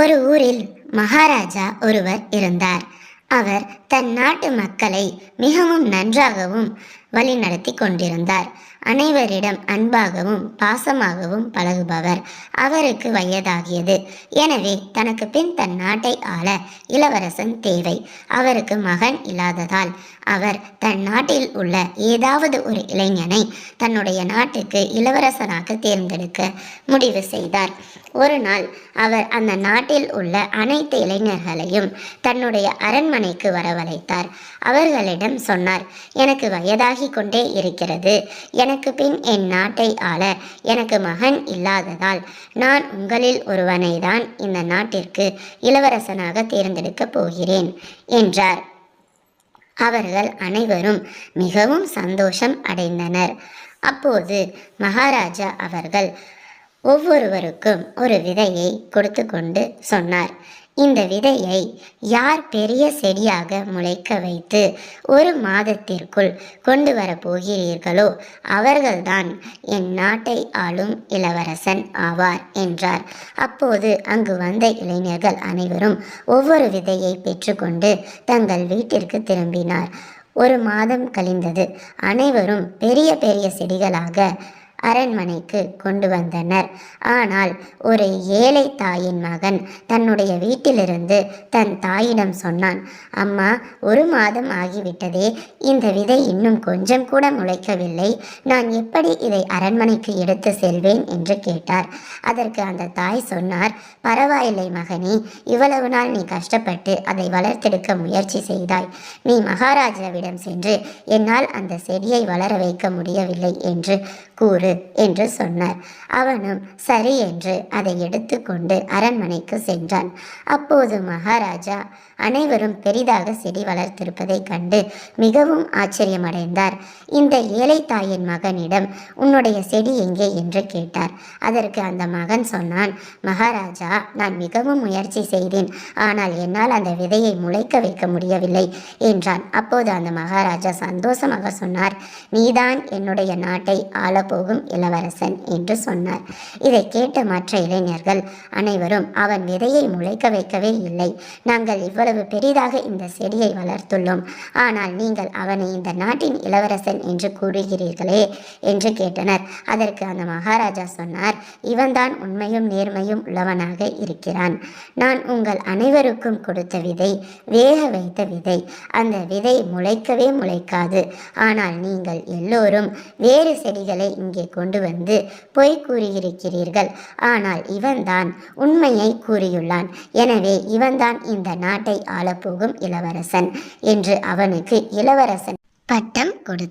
ஒரு ஊரில் மகாராஜா ஒருவர் இருந்தார். அவர் தன் நாட்டு மக்களை மிகவும் நன்றாகவும் வழிநடத்தி கொண்டிருந்தார். அனைவரிடம் அன்பாகவும் பாசமாகவும் பழகுபவர். அவருக்கு வயதாகியது. எனவே தனக்கு பின் தன் நாட்டை ஆள இளவரசன் தேவை. அவருக்கு மகன் இல்லாததால் அவர் தன் நாட்டில் உள்ள ஏதாவது ஒரு இளைஞனை தன்னுடைய நாட்டுக்கு இளவரசனாக தேர்ந்தெடுக்க முடிவு செய்தார். ஒரு நாள் அவர் அந்த நாட்டில் உள்ள அனைத்து இளைஞர்களையும் தன்னுடைய அரண்மனைக்கு வரவழைத்தார். அவர்களிடம் சொன்னார் எனக்கு வயதாகி கொண்டே இருக்கிறது. எனக்கு பின் என் நாட்டை ஆள எனக்கு மகன் இல்லாததால் நான் உங்களில் ஒருவனை தான் இந்த நாட்டிற்கு இளவரசனாக தேர்ந்தெடுக்கப் போகிறேன் என்றார். அவர்கள் அனைவரும் மிகவும் சந்தோஷம் அடைந்தனர். அப்போது மகாராஜா அவர்கள் ஒவ்வொருவருக்கும் ஒரு விதையை கொடுத்து கொண்டு சொன்னார். இந்த விதையை யார் பெரிய செடியாக முளைக்க வைத்து ஒரு மாதத்திற்குள் கொண்டு வரப்போகிறீர்களோ அவர்கள்தான் என் நாட்டை ஆளும் இளவரசன் ஆவார் என்றார். அப்போது அங்கு வந்த இளைஞர்கள் அனைவரும் ஒவ்வொரு விதையை பெற்றுக்கொண்டு தங்கள் வீட்டிற்கு திரும்பினார். ஒரு மாதம் கழிந்தது. அனைவரும் பெரிய பெரிய செடிகளாக அரண்மனைக்கு கொண்டு வந்தனர். ஆனால் ஒரு ஏழை தாயின் மகன் தன்னுடைய வீட்டிலிருந்து தன் தாயிடம் சொன்னான் அம்மா ஒரு மாதம் ஆகிவிட்டதே. இந்த விதை இன்னும் கொஞ்சம் கூட முளைக்கவில்லை. நான் எப்படி இதை அரண்மனைக்கு எடுத்து செல்வேன்? என்று கேட்டார். அதற்கு அந்த தாய் சொன்னார் பரவாயில்லை மகனே இவ்வளவு நாள் நீ கஷ்டப்பட்டு அதை வளர்த்தெடுக்க முயற்சி செய்தாய். நீ மகாராஜாவிடம் சென்று என்னால் அந்த செடியை வளர வைக்க முடியவில்லை என்று கூறு என்று சொன்னார். அவனும் சரி என்று அதை எடுத்துக்கொண்டு அரண்மனைக்கு சென்றான். அப்போது மகாராஜா அனைவரும் பெரிதாக செடி வளர்த்திருப்பதைக் கண்டு மிகவும் ஆச்சரியமடைந்தார். இந்த ஏழை தாயின் மகனிடம் உன்னுடைய செடி எங்கே? என்று கேட்டார். அதற்கு அந்த மகன் சொன்னான் மகாராஜா நான் மிகவும் முயற்சி செய்தேன். ஆனால் என்னால் அந்த விதையை முளைக்க வைக்க முடியவில்லை என்றான். அப்போது அந்த மகாராஜா சந்தோஷமாக சொன்னார் நீதான் என்னுடைய நாட்டை ஆளப்போகும் இளவரசன் என்று சொன்னார். இதை கேட்ட மற்ற இளைஞர்கள் அனைவரும் அவன் விதையை முளைக்க வைக்கவே இல்லை. நாங்கள் இவ்வளவு பெரிதாக இந்த செடியை வளர்த்துள்ளோம். ஆனால் நீங்கள் அவனை இந்த நாட்டின் இளவரசன் என்று கூறுகிறீர்களே? என்று கேட்டனர். அதற்கு அந்த மகாராஜா சொன்னார் இவன்தான் உண்மையும் நேர்மையும் உள்ளவனாக இருக்கிறான். நான் உங்கள் அனைவருக்கும் கொடுத்த விதை வேக வைத்த விதை. அந்த விதை முளைக்கவே முளைக்காது. ஆனால் நீங்கள் எல்லோரும் வேறு செடிகளை இங்கே கொண்டு வந்து பொய் கூறியிருக்கிறீர்கள். ஆனால் இவன்தான் உண்மையை கூறியுள்ளான். எனவே இவன்தான் இந்த நாட்டை ஆளப்போகும் இளவரசன் என்று அவனுக்கு இளவரசன் பட்டம் கொடுத்தார்